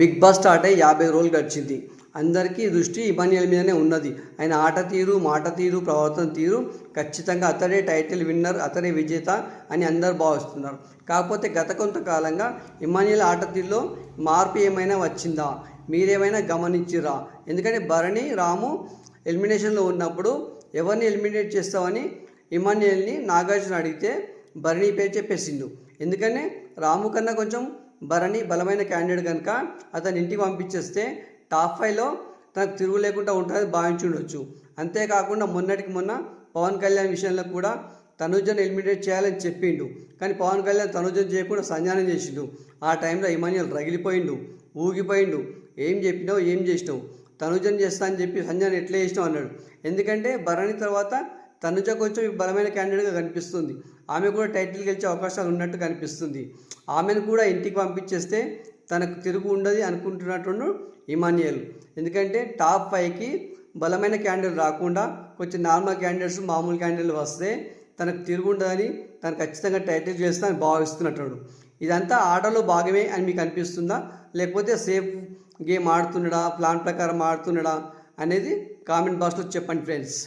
Big boss start అయ్యి యాభై రోజులు గడిచింది. అందరికీ దృష్టి ఇమానియల్ మీదనే ఉన్నది. ఆయన ఆట తీరు మాట తీరు ప్రవర్తన తీరు ఖచ్చితంగా అతడే టైటిల్ విన్నర్ అతడే విజేత అని అందరు భావిస్తున్నారు. కాకపోతే గత కొంతకాలంగా ఇమానియల్ ఆట తీరులో మార్పు ఏమైనా వచ్చిందా? మీరేమైనా గమనించిరా ఎందుకంటే భరణి రాము ఎలిమినేషన్లో ఉన్నప్పుడు ఎవరిని ఎలిమినేట్ చేస్తామని ఇమానియల్ని నాగార్జున అడిగితే భరణి పేరు చెప్పేసిండు. ఎందుకంటే రాము కన్నా కొంచెం భరణి బలమైన క్యాండిడేట్ కనుక అతని ఇంటికి పంపించేస్తే టాప్ ఫైవ్లో తనకు తిరుగు లేకుండా ఉంటుందని భావించుండొచ్చు. అంతేకాకుండా మొన్నటికి మొన్న పవన్ కళ్యాణ్ విషయంలో కూడా తనుజను ఎలిమినేట్ చేయాలని చెప్పిండు. కానీ పవన్ కళ్యాణ్ తనుజను చేయకుండా సంజానం చేసిండు. ఆ టైంలో ఇమాన్యుల్ రగిలిపోయిండు ఊగిపోయిండు. ఏం చెప్పినావు ఏం చేసినావు? తనుజను చేస్తా అని చెప్పి సంజానం ఎట్లా చేసినావు అన్నాడు. ఎందుకంటే భరణి తర్వాత తనుజ కొంచెం బలమైన క్యాండిడేట్గా కనిపిస్తుంది. ఆమె కూడా టైటిల్ గెలిచే అవకాశాలు ఉన్నట్టు కనిపిస్తుంది. ఆమెను కూడా ఇంటికి పంపించేస్తే తనకు తిరుగు ఉండదు అనుకుంటున్నట్టు ఇమాన్యుయల్. ఎందుకంటే టాప్ ఫైవ్కి బలమైన క్యాండిడేట్ రాకుండా కొంచెం నార్మల్ క్యాండిడేట్స్ మామూలు క్యాండిడేట్లు వస్తే తనకు తిరుగు ఉండదని తను ఖచ్చితంగా టైటిల్ చేస్తా అని భావిస్తున్నట్టు ఇదంతా ఆటలో భాగమే అని మీకు అనిపిస్తుందా? లేకపోతే సేఫ్ గేమ్ ఆడుతున్నాడా ప్లాన్ ప్రకారం ఆడుతున్నాడా అనేది కామెంట్ బాక్స్లో చెప్పండి ఫ్రెండ్స్.